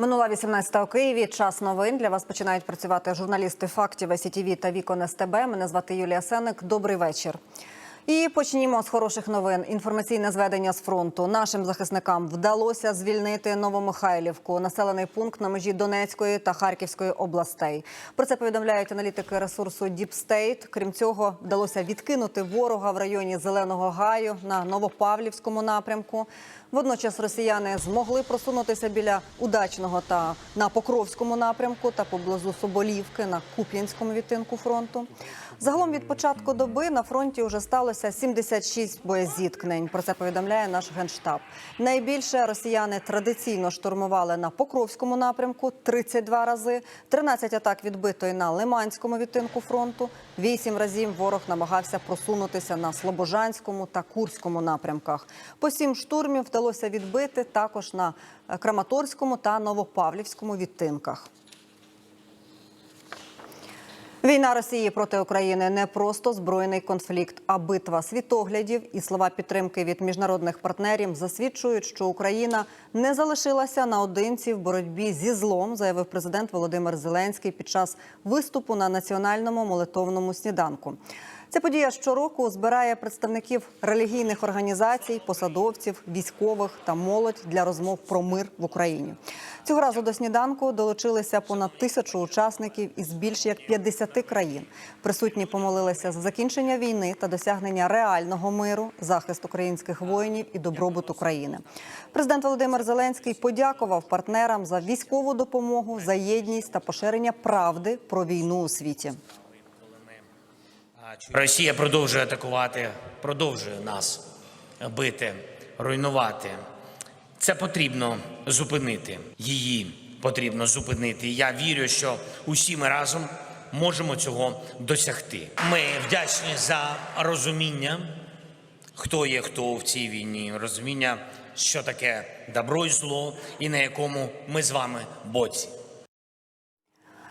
Минула 18 у Києві. Час новин для вас починають працювати журналісти фактів СІТВ та Вікон СТБ. Мене звати Юлія Сеник. Добрий вечір. І почнімо з хороших новин. Інформаційне зведення з фронту. Нашим захисникам вдалося звільнити Новомихайлівку, населений пункт на межі Донецької та Харківської областей. Про це повідомляють аналітики ресурсу Deep State. Крім цього, вдалося відкинути ворога в районі Зеленого Гаю на Новопавлівському напрямку. Водночас росіяни змогли просунутися біля удачного та на Покровському напрямку та поблизу Соболівки на Куп'янському відтинку фронту. Загалом від початку доби на фронті вже сталося 76 боєзіткнень. Про це повідомляє наш генштаб. Найбільше росіяни традиційно штурмували на Покровському напрямку 32 рази, 13 атак відбито і на Лиманському відтинку фронту. Вісім разів ворог намагався просунутися на Слобожанському та Курському напрямках. По сім штурмів вдалося відбити також на Краматорському та Новопавлівському відтинках. Війна Росії проти України не просто збройний конфлікт, а битва світоглядів і слова підтримки від міжнародних партнерів засвідчують, що Україна не залишилася наодинці в боротьбі зі злом, заявив президент Володимир Зеленський під час виступу на національному молитовному сніданку. Ця подія щороку збирає представників релігійних організацій, посадовців, військових та молодь для розмов про мир в Україні. Цього разу до сніданку долучилися понад тисячу учасників із більш як 50 країн. Присутні помолилися за закінчення війни та досягнення реального миру, захист українських воїнів і добробут України. Президент Володимир Зеленський подякував партнерам за військову допомогу, за єдність та поширення правди про війну у світі. Росія продовжує атакувати, продовжує нас бити, руйнувати. Це потрібно зупинити. Її потрібно зупинити. Я вірю, що усі ми разом можемо цього досягти. Ми вдячні за розуміння, хто є хто в цій війні, розуміння, що таке добро і зло, і на якому ми з вами боці.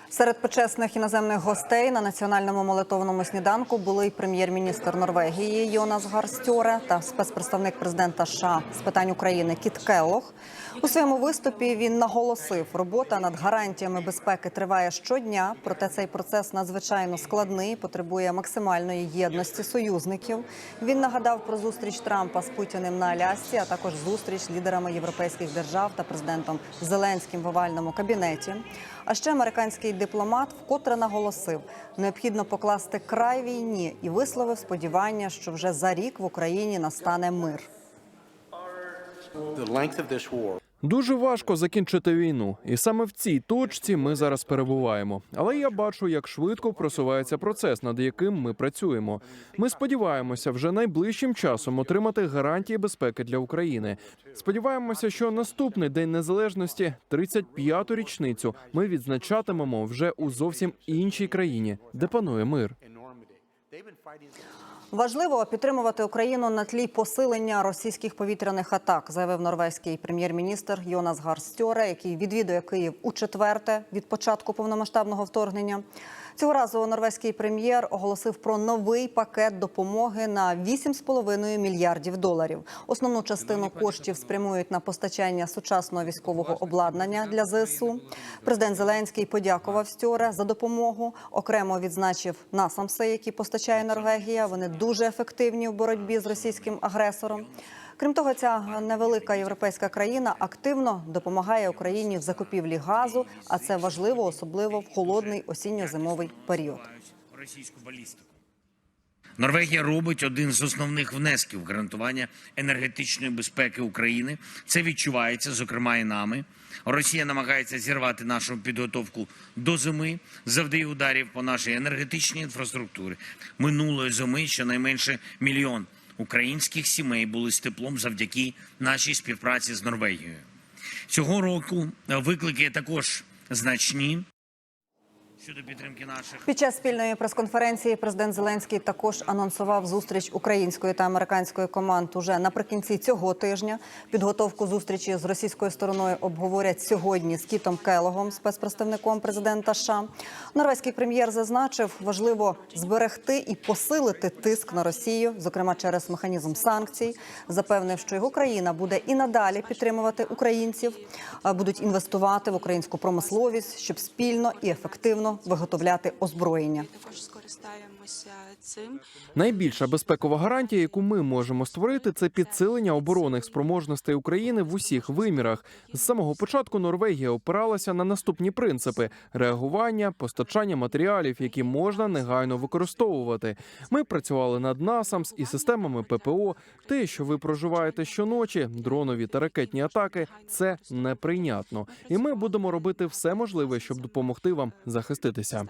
Серед почесних іноземних гостей на національному молитовному сніданку були й прем'єр-міністр Норвегії Йонас Гарстьоре та спецпредставник президента США з питань України Кіт Келлох. У своєму виступі він наголосив, робота над гарантіями безпеки триває щодня. Проте цей процес надзвичайно складний, потребує максимальної єдності союзників. Він нагадав про зустріч Трампа з Путіним на Алясці, а також зустріч з лідерами європейських держав та президентом Зеленським в овальному кабінеті. А ще американський дипломат вкотре наголосив, необхідно покласти край війні і висловив сподівання, що вже за рік в Україні настане мир. Дуже важко закінчити війну, і саме в цій точці ми зараз перебуваємо. Але я бачу, як швидко просувається процес, над яким ми працюємо. Ми сподіваємося вже найближчим часом отримати гарантії безпеки для України. Сподіваємося, що наступний день незалежності, 35-ту річницю, ми відзначатимемо вже у зовсім іншій країні, де панує мир. Важливо підтримувати Україну на тлі посилення російських повітряних атак, заявив норвезький прем'єр-міністр Йонас Гарстьоре, який відвідує Київ у четверте від початку повномасштабного вторгнення. Цього разу норвезький прем'єр оголосив про новий пакет допомоги на 8,5 мільярдів доларів. Основну частину коштів спрямують на постачання сучасного військового обладнання для ЗСУ. Президент Зеленський подякував Стьоре за допомогу. Окремо відзначив насамси, які постачає Норвегія. Вони дуже ефективні в боротьбі з російським агресором. Крім того, ця невелика європейська країна активно допомагає Україні в закупівлі газу, а це важливо, особливо в холодний осінньо-зимовий період. російську балістику. Норвегія робить один з основних внесків гарантування енергетичної безпеки України. Це відчувається, зокрема, і нами. Росія намагається зірвати нашу підготовку до зими, завдає ударів по нашій енергетичній інфраструктурі. Минулої зими щонайменше мільйон українських сімей були з теплом завдяки нашій співпраці з Норвегією. Цього року виклики також значні. Щодо підтримки наших Під час спільної прес-конференції президент Зеленський також анонсував зустріч української та американської команд уже наприкінці цього тижня. Підготовку зустрічі з російською стороною обговорять сьогодні з Кітом Келогом, спецпредставником президента США. Норвезький прем'єр зазначив, важливо зберегти і посилити тиск на Росію, зокрема через механізм санкцій. Запевнив, що його країна буде і надалі підтримувати українців, будуть інвестувати в українську промисловість, щоб спільно і ефективно виготовляти озброєння. Також скористаємося цим. Найбільша безпекова гарантія, яку ми можемо створити, це підсилення оборонних спроможностей України в усіх вимірах. З самого початку Норвегія опиралася на наступні принципи: реагування, постачання матеріалів, які можна негайно використовувати. Ми працювали над НАСАМС і системами ППО. Те, що ви проживаєте щоночі, дронові та ракетні атаки, це неприйнятно. І ми будемо робити все можливе, щоб допомогти вам захиститися.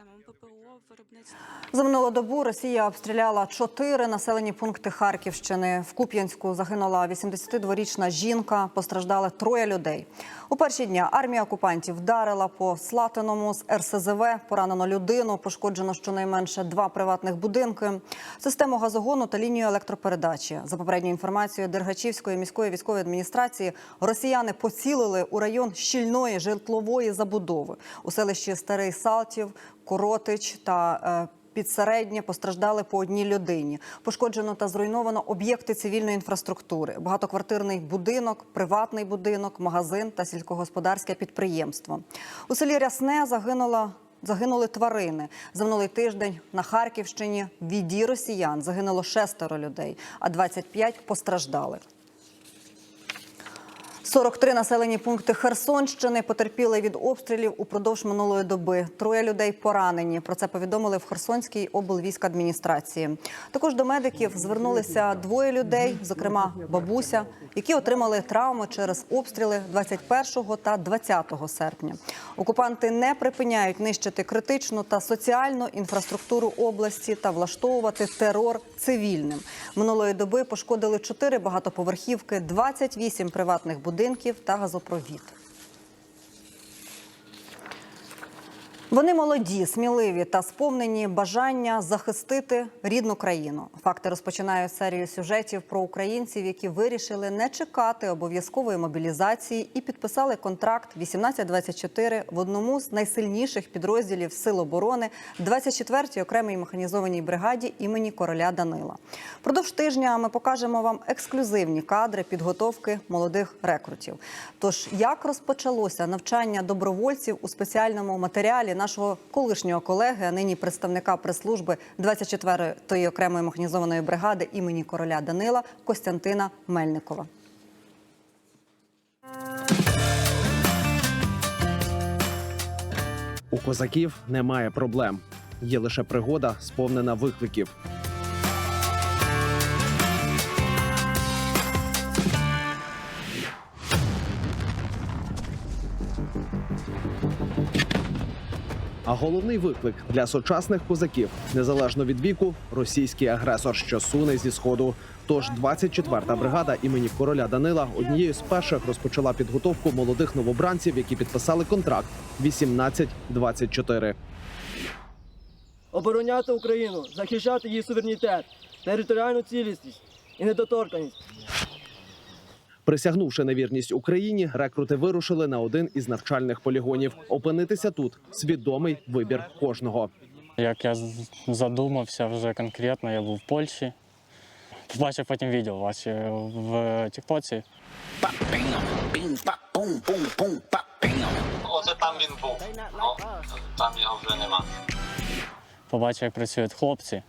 За минулу добу Росія обстріляла чотири населені пункти Харківщини. В Куп'янську загинула 82-річна жінка. Постраждали троє людей. У перші дня армія окупантів вдарила по Слатиному з РСЗВ. Поранено людину. Пошкоджено щонайменше два приватних будинки, систему газогону та лінію електропередачі. За попередньою інформацією Дергачівської міської військової адміністрації, росіяни поцілили у район щільної житлової забудови у селищі Старий Салтів, Коротич та е, Підсереднє постраждали по одній людині. Пошкоджено та зруйновано об'єкти цивільної інфраструктури, багатоквартирний будинок, приватний будинок, магазин та сільськогосподарське підприємство. У селі Рясне загинула. Загинули тварини за минулий тиждень на Харківщині. В віді росіян загинуло шестеро людей, а 25 постраждали. 43 населені пункти Херсонщини потерпіли від обстрілів упродовж минулої доби. Троє людей поранені. Про це повідомили в Херсонській облвійськадміністрації. Також до медиків звернулися двоє людей, зокрема бабуся, які отримали травми через обстріли 21 та 20 серпня. Окупанти не припиняють нищити критичну та соціальну інфраструктуру області та влаштовувати терор цивільним. Минулої доби пошкодили 4 багатоповерхівки, 28 приватних будинків та газопровід. Вони молоді, сміливі та сповнені бажання захистити рідну країну. Факти розпочинають серію сюжетів про українців, які вирішили не чекати обов'язкової мобілізації і підписали контракт 1824 в одному з найсильніших підрозділів Сил оборони 24-й окремій механізованій бригаді імені короля Данила. Продовж тижня ми покажемо вам ексклюзивні кадри підготовки молодих рекрутів. Тож, як розпочалося навчання добровольців у спеціальному матеріалі нашого колишнього колеги, а нині представника прес-служби 24-ї окремої механізованої бригади імені короля Данила Костянтина Мельникова. У козаків немає проблем. Є лише пригода, сповнена викликів. А головний виклик для сучасних козаків, незалежно від віку, російський агресор, що суне зі сходу. Тож 24-та бригада імені короля Данила однією з перших розпочала підготовку молодих новобранців, які підписали контракт 18-24. обороняти Україну, захищати її суверенітет, територіальну цілісність і недоторканість. Присягнувши на вірність Україні, рекрути вирушили на один із навчальних полігонів. Опинитися тут свідомий вибір кожного. Як я задумався вже конкретно, я був в Польщі. Побачив потім відео ваші в Тіктоці. Оце там він був. Там його вже нема. Побачив, як працюють хлопці,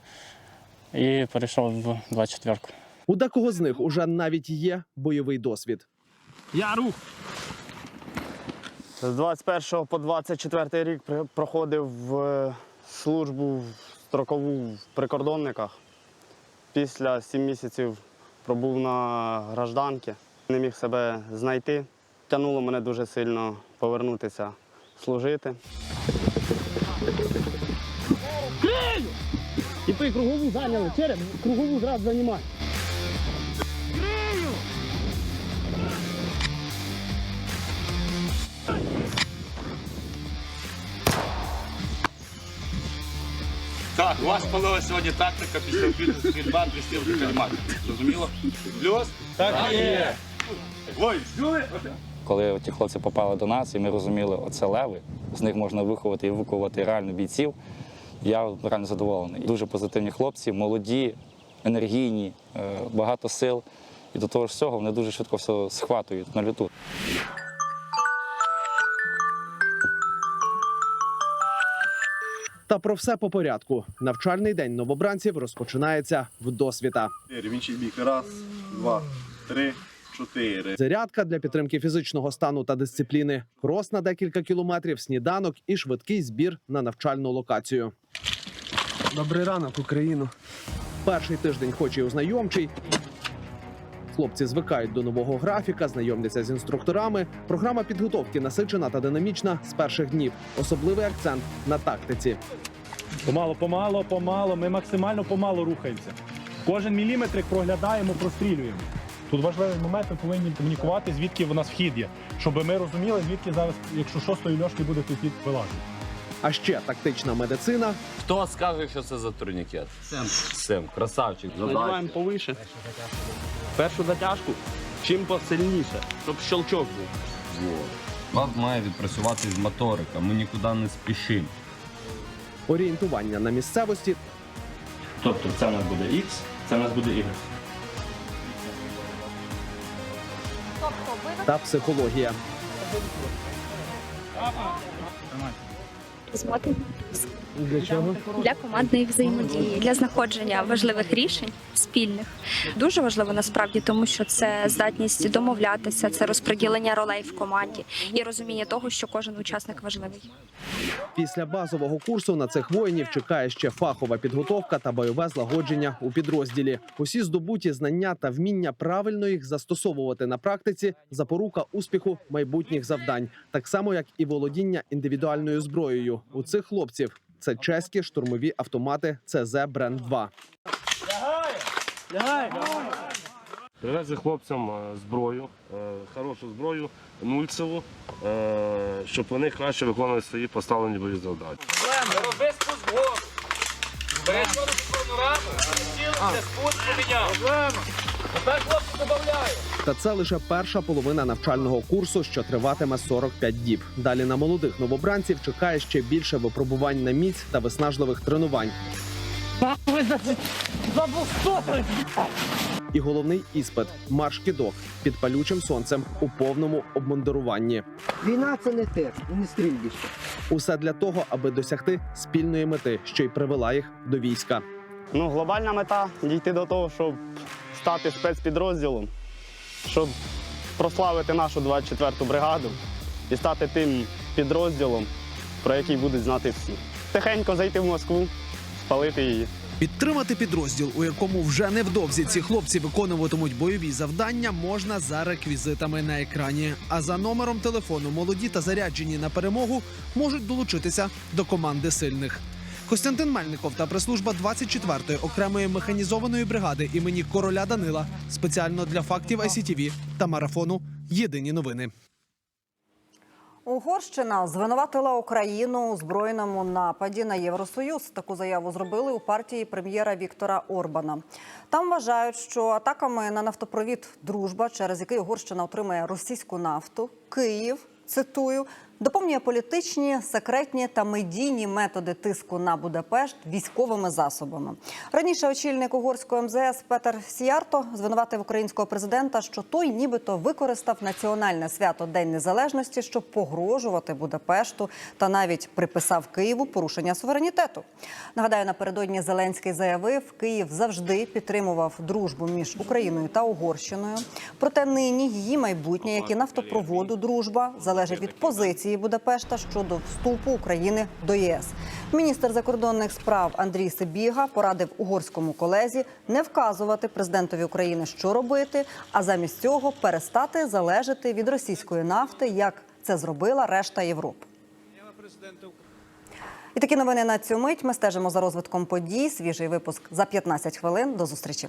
і перейшов в 24-ку. У декого з них уже навіть є бойовий досвід. Я рух! З 21 по 24 рік проходив службу в строкову в прикордонниках. Після 7 місяців пробув на гражданки, не міг себе знайти. Тянуло мене дуже сильно повернутися служити. І ти кругову зайняли, череп, кругову зразу займай. Так, у вас палила сьогодні тактика після обіду стрільба, пристіл до кальматі. Зрозуміло? Плюс? Так є. Ой, чули? Коли ті хлопці попали до нас, і ми розуміли, оце леви, з них можна виховати і виковувати реально бійців. Я реально задоволений. Дуже позитивні хлопці, молоді, енергійні, е, багато сил. І до того ж всього вони дуже швидко все схватують на люту. Та про все по порядку. Навчальний день новобранців розпочинається в досвіта. В бік. Раз, два, три, чотири. Зарядка для підтримки фізичного стану та дисципліни, крос на декілька кілометрів, сніданок і швидкий збір на навчальну локацію. Добрий ранок, Україну. Перший тиждень, хоч і ознайомчий. Хлопці звикають до нового графіка, знайомляться з інструкторами. Програма підготовки насичена та динамічна з перших днів. Особливий акцент на тактиці. Помало, помало, помало. Ми максимально помало рухаємося. Кожен міліметрик проглядаємо, прострілюємо. Тут важливий момент, ми повинні комунікувати, звідки в нас вхід є, щоб ми розуміли, звідки зараз, якщо шостої льошки буде той вхід вилазити. А ще тактична медицина Хто скаже, що це за турнікет? Сем. Сем, красавчик. Надіваємо повише. Першу затяжку чим посильніше, щоб щелчок був. Вас має відпрацювати з моторика. Ми нікуди не спішимо. орієнтування на місцевості Тобто це у нас буде X, це у нас буде Y. та психологія. is more Для чого? Для командної взаємодії, для знаходження важливих рішень спільних. Дуже важливо насправді, тому що це здатність домовлятися, це розподілення ролей в команді і розуміння того, що кожен учасник важливий. Після базового курсу на цих воїнів чекає ще фахова підготовка та бойове злагодження у підрозділі. Усі здобуті знання та вміння правильно їх застосовувати на практиці запорука успіху майбутніх завдань, так само як і володіння індивідуальною зброєю. У цих хлопців це чеські штурмові автомати ЦЗ Бренд 2 Привезли хлопцям е, зброю, е, хорошу зброю, нульцеву, е, щоб вони краще виконували свої поставлені бойові завдання. Та це лише перша половина навчального курсу, що триватиме 45 діб. Далі на молодих новобранців чекає ще більше випробувань на міць та виснажливих тренувань. І головний іспит марш кідок під палючим сонцем у повному обмундируванні. Війна це не те, не стрільбище. Усе для того, аби досягти спільної мети, що й привела їх до війська. Ну, глобальна мета дійти до того, щоб стати спецпідрозділом, щоб прославити нашу 24-ту бригаду і стати тим підрозділом, про який будуть знати всі. Тихенько зайти в Москву, спалити її. Підтримати підрозділ, у якому вже невдовзі ці хлопці виконуватимуть бойові завдання, можна за реквізитами на екрані. А за номером телефону молоді та заряджені на перемогу можуть долучитися до команди сильних. Костянтин Мельников та прес-служба 24-ї окремої механізованої бригади імені короля Данила спеціально для фактів ICTV та марафону Єдині новини. Угорщина звинуватила Україну у збройному нападі на Євросоюз. Таку заяву зробили у партії прем'єра Віктора Орбана. Там вважають, що атаками на нафтопровід Дружба, через який Угорщина отримує російську нафту, Київ цитую. Доповнює політичні, секретні та медійні методи тиску на Будапешт військовими засобами. Раніше очільник угорського МЗС Петер Сіярто звинуватив українського президента, що той нібито використав національне свято День Незалежності, щоб погрожувати Будапешту та навіть приписав Києву порушення суверенітету. Нагадаю, напередодні Зеленський заявив, Київ завжди підтримував дружбу між Україною та Угорщиною. Проте нині її майбутнє, як і нафтопроводу Дружба, залежить від позиції Будапешта щодо вступу України до ЄС. Міністр закордонних справ Андрій Сибіга порадив угорському колезі не вказувати президентові України, що робити, а замість цього перестати залежати від російської нафти, як це зробила решта Європи. І такі новини на цю мить. Ми стежимо за розвитком подій. Свіжий випуск за 15 хвилин. До зустрічі.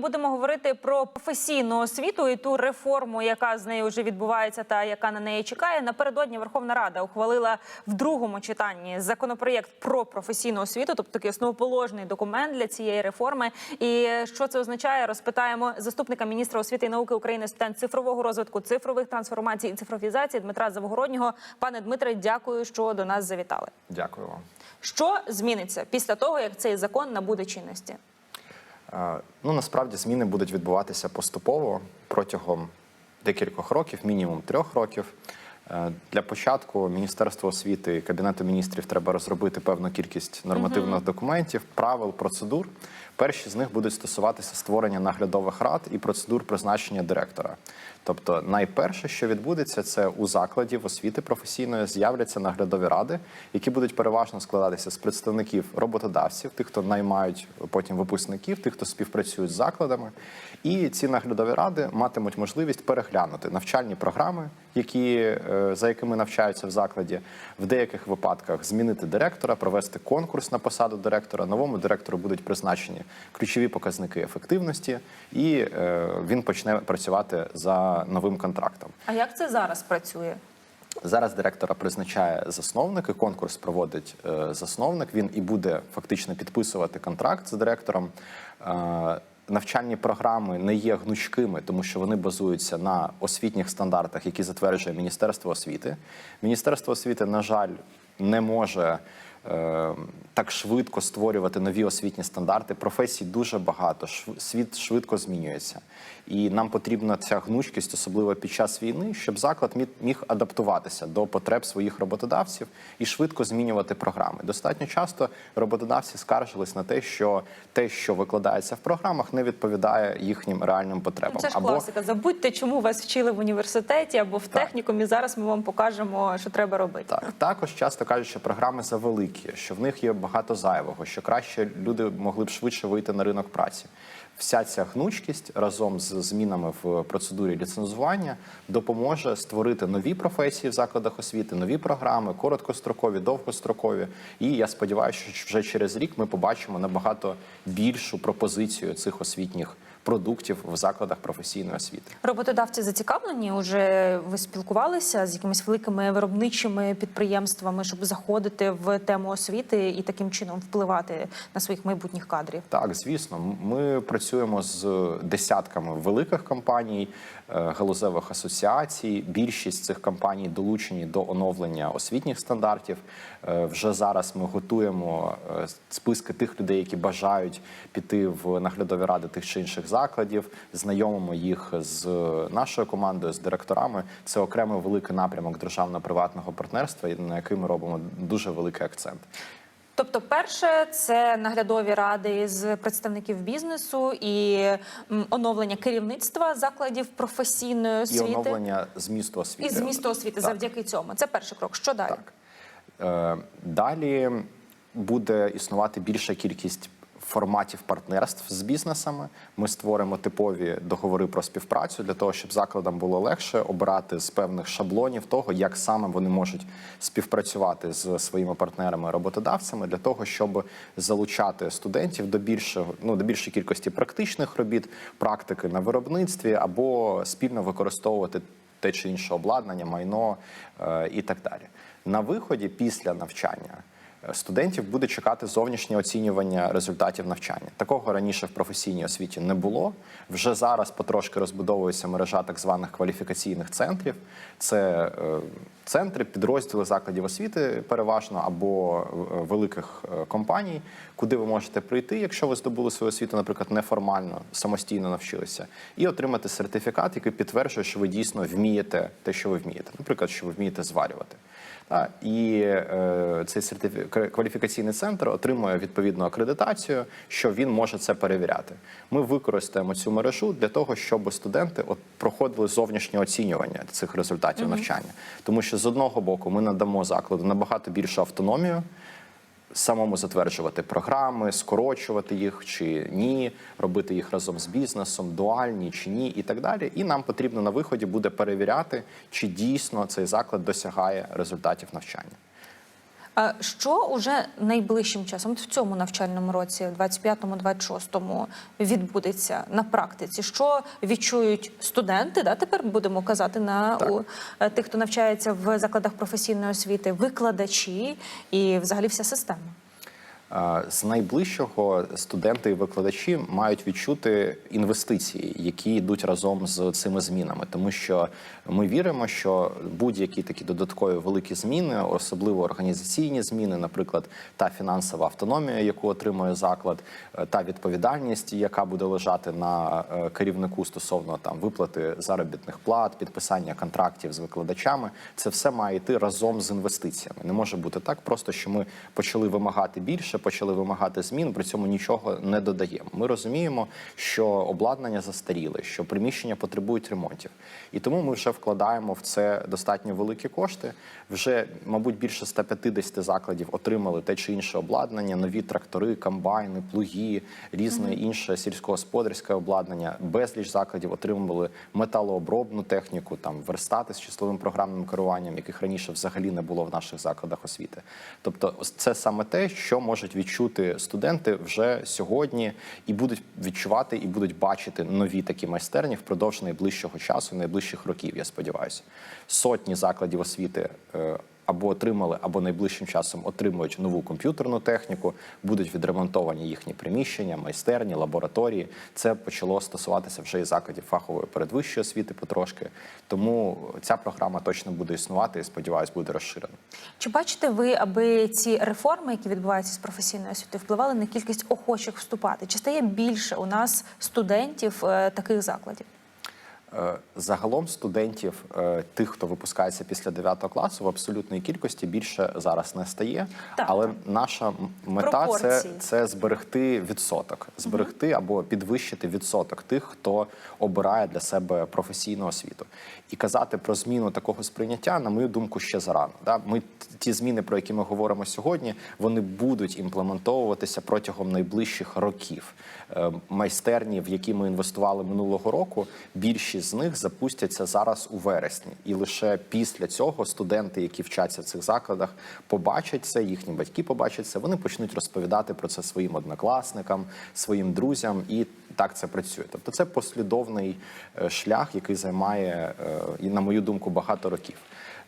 Будемо говорити про професійну освіту і ту реформу, яка з нею вже відбувається, та яка на неї чекає. Напередодні Верховна Рада ухвалила в другому читанні законопроєкт про професійну освіту, тобто такий основоположний документ для цієї реформи. І що це означає, розпитаємо заступника міністра освіти і науки України з питань цифрового розвитку, цифрових трансформацій і цифровізації Дмитра Завгороднього. Пане Дмитре, дякую, що до нас завітали. Дякую вам. Що зміниться після того, як цей закон набуде чинності? Ну насправді зміни будуть відбуватися поступово протягом декількох років, мінімум трьох років. Е, Для початку Міністерство освіти і Кабінету міністрів треба розробити певну кількість нормативних документів, правил, процедур. Перші з них будуть стосуватися створення наглядових рад і процедур призначення директора. Тобто, найперше, що відбудеться, це у закладів освіти професійної з'являться наглядові ради, які будуть переважно складатися з представників роботодавців, тих, хто наймають потім випускників, тих, хто співпрацюють з закладами. І ці наглядові ради матимуть можливість переглянути навчальні програми, які, е, за якими навчаються в закладі, в деяких випадках змінити директора, провести конкурс на посаду директора. Новому директору будуть призначені ключові показники ефективності, і е, він почне працювати за новим контрактом. А як це зараз працює? Зараз директора призначає засновник, і конкурс проводить е, засновник. Він і буде фактично підписувати контракт з директором. Е, навчальні програми не є гнучкими, тому що вони базуються на освітніх стандартах, які затверджує Міністерство освіти. Міністерство освіти, на жаль, не може. Е, Так швидко створювати нові освітні стандарти. Професій дуже багато. Світ швидко змінюється, і нам потрібна ця гнучкість, особливо під час війни, щоб заклад міг- адаптуватися до потреб своїх роботодавців і швидко змінювати програми. Достатньо часто роботодавці скаржились на те, що те, що викладається в програмах, не відповідає їхнім реальним потребам. Це ж класика. Забудьте, чому вас вчили в університеті або в технікумі. Зараз ми вам покажемо, що треба робити. Так, також часто кажуть, що програми завеликі, що в них є багато зайвого, що краще люди могли б швидше вийти на ринок праці. Вся ця гнучкість разом з змінами в процедурі ліцензування допоможе створити нові професії в закладах освіти, нові програми, короткострокові, довгострокові. І я сподіваюся, що вже через рік ми побачимо набагато більшу пропозицію цих освітніх продуктів в закладах професійної освіти. Роботодавці зацікавлені. Уже ви спілкувалися з якимись великими виробничими підприємствами, щоб заходити в тему освіти і таким чином впливати на своїх майбутніх кадрів. Так, звісно, ми працюємо з десятками великих компаній, галузевих асоціацій. Більшість цих компаній долучені до оновлення освітніх стандартів. Е, Вже зараз ми готуємо е, списки тих людей, які бажають піти в наглядові ради тих чи інших закладів. Знайомимо їх з нашою командою, з директорами. Це окремий великий напрямок державно-приватного партнерства, на який ми робимо дуже великий акцент. Тобто, перше це наглядові ради з представників бізнесу і оновлення керівництва закладів професійної І оновлення змісту освіти. і змісту освіти. Так. Завдяки цьому. Це перший крок. Що далі? Е, Далі буде існувати більша кількість форматів партнерств з бізнесами. Ми створимо типові договори про співпрацю для того, щоб закладам було легше обирати з певних шаблонів того, як саме вони можуть співпрацювати з своїми партнерами-роботодавцями для того, щоб залучати студентів до більшого ну до більшої кількості практичних робіт, практики на виробництві або спільно використовувати те чи інше обладнання, майно е, і так далі. На виході після навчання студентів буде чекати зовнішнє оцінювання результатів навчання. Такого раніше в професійній освіті не було. Вже зараз потрошки розбудовується мережа так званих кваліфікаційних центрів. Це е, центри, підрозділи закладів освіти, переважно або е, великих е, компаній, куди ви можете прийти, якщо ви здобули свою освіту, наприклад, неформально, самостійно навчилися, і отримати сертифікат, який підтверджує, що ви дійсно вмієте те, що ви вмієте. Наприклад, що ви вмієте зварювати. І е, цей сертифі... кваліфікаційний центр отримує відповідну акредитацію, що він може це перевіряти. Ми використаємо цю мережу для того, щоб студенти от проходили зовнішнє оцінювання цих результатів угу. навчання. Тому що з одного боку ми надамо закладу набагато більшу автономію. Самому затверджувати програми, скорочувати їх чи ні, робити їх разом з бізнесом, дуальні чи ні, і так далі. І нам потрібно на виході буде перевіряти, чи дійсно цей заклад досягає результатів навчання. Що уже найближчим часом, в цьому навчальному році, 25-26, відбудеться на практиці? Що відчують студенти? Да, тепер будемо казати на у, е, тих, хто навчається в закладах професійної освіти, викладачі і взагалі вся система. З найближчого студенти і викладачі мають відчути інвестиції, які йдуть разом з цими змінами, тому що ми віримо, що будь-які такі додаткові великі зміни, особливо організаційні зміни, наприклад, та фінансова автономія, яку отримує заклад, е, та відповідальність, яка буде лежати на е, керівнику стосовно там виплати заробітних плат, підписання контрактів з викладачами, це все має йти разом з інвестиціями. Не може бути так, просто що ми почали вимагати більше, почали вимагати змін, при цьому нічого не додаємо. Ми розуміємо, що обладнання застаріле, що приміщення потребують ремонтів, і тому ми вже вкладаємо в це достатньо великі кошти. Вже, мабуть, більше 150 закладів отримали те чи інше обладнання, нові трактори, комбайни, плуги, різне інше сільськогосподарське обладнання. Безліч закладів отримували металообробну техніку, там верстати з числовим програмним керуванням, яких раніше взагалі не було в наших закладах освіти. Тобто, це саме те, що можуть відчути студенти вже сьогодні, і будуть відчувати і будуть бачити нові такі майстерні впродовж найближчого часу, найближчих років. Я сподіваюся, сотні закладів освіти. Або отримали, або найближчим часом отримують нову комп'ютерну техніку, будуть відремонтовані їхні приміщення, майстерні, лабораторії. Це почало стосуватися вже і закладів фахової передвищої освіти потрошки. Тому ця програма точно буде існувати і сподіваюсь, буде розширена. Чи бачите ви, аби ці реформи, які відбуваються з професійної освіти, впливали на кількість охочих вступати? Чи стає більше у нас студентів е, таких закладів? Е, Загалом студентів, е, тих, хто випускається після 9 класу, в абсолютній кількості більше зараз не стає. Але наша мета це, Пропорції. це зберегти відсоток, зберегти або підвищити відсоток тих, хто обирає для себе професійну освіту. І казати про зміну такого сприйняття, на мою думку, ще зарано. Да? Ми ті зміни, про які ми говоримо сьогодні, вони будуть імплементовуватися протягом найближчих років. Е, Майстерні, в які ми інвестували минулого року, з них запустяться зараз у вересні, і лише після цього студенти, які вчаться в цих закладах, побачать це, їхні батьки побачать це. Вони почнуть розповідати про це своїм однокласникам, своїм друзям, і так це працює. Тобто, це послідовний е, шлях, який займає, е, і на мою думку, багато років.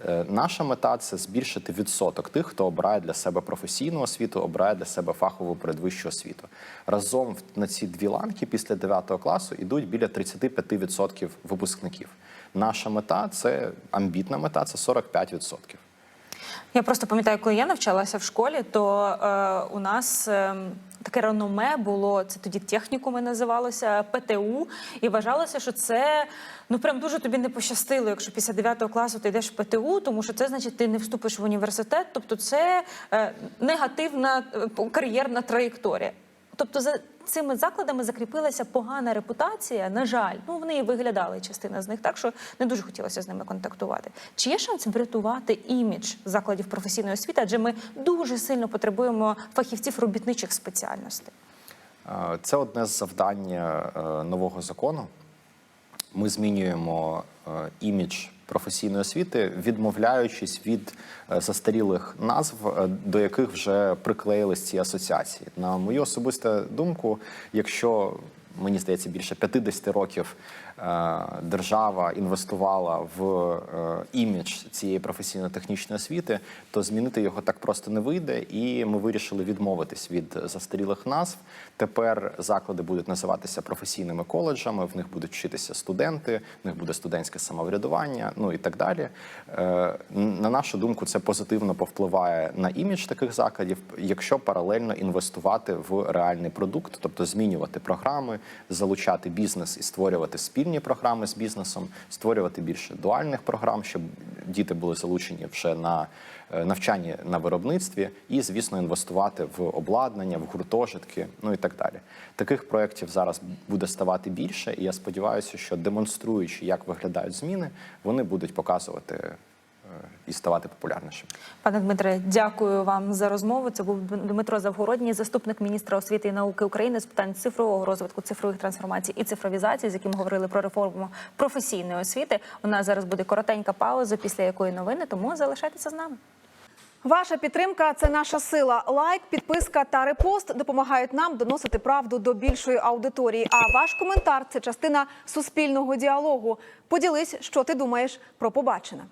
Е, Наша мета це збільшити відсоток тих, хто обирає для себе професійну освіту, обирає для себе фахову передвищу освіту. Разом на ці дві ланки після 9 класу йдуть біля 35% випускників. Наша мета це амбітна мета, це 45%. Я просто пам'ятаю, коли я навчалася в школі, то е, у нас е, таке реноме було, це тоді технікуми називалося, ПТУ, і вважалося, що це ну прям дуже тобі не пощастило, якщо після 9 класу ти йдеш в ПТУ, тому що це значить ти не вступиш в університет, тобто це е, негативна е, кар'єрна траєкторія. Тобто за цими закладами закріпилася погана репутація. На жаль, ну вони і виглядали частина з них так, що не дуже хотілося з ними контактувати. Чи є шанс врятувати імідж закладів професійної освіти? Адже ми дуже сильно потребуємо фахівців робітничих спеціальностей. Е, Це одне з завдань е, нового закону. Ми змінюємо е, імідж професійної освіти, відмовляючись від е, застарілих назв, е, до яких вже приклеїлись ці асоціації. На мою особисту думку, якщо мені здається, більше 50 років держава інвестувала в е, імідж цієї професійно-технічної освіти, то змінити його так просто не вийде. І ми вирішили відмовитись від застарілих назв. Тепер заклади будуть називатися професійними коледжами. В них будуть вчитися студенти, в них буде студентське самоврядування, ну і так далі. Е, На нашу думку, це позитивно повпливає на імідж таких закладів, якщо паралельно інвестувати в реальний продукт, тобто змінювати програми, залучати бізнес і створювати спільні програми з бізнесом, створювати більше дуальних програм, щоб діти були залучені вже на е, навчанні на виробництві, і, звісно, інвестувати в обладнання, в гуртожитки, ну і так далі. Таких проєктів зараз буде ставати більше, і я сподіваюся, що демонструючи, як виглядають зміни, вони будуть показувати і ставати популярнішим. Пане Дмитре, дякую вам за розмову. Це був Дмитро Завгородній, заступник міністра освіти і науки України з питань цифрового розвитку, цифрових трансформацій і цифровізації, з яким говорили про реформу професійної освіти. У нас зараз буде коротенька пауза, після якої новини, тому залишайтеся з нами. Ваша підтримка це наша сила. Лайк, підписка та репост допомагають нам доносити правду до більшої аудиторії. А ваш коментар це частина суспільного діалогу. Поділись, що ти думаєш про побачене.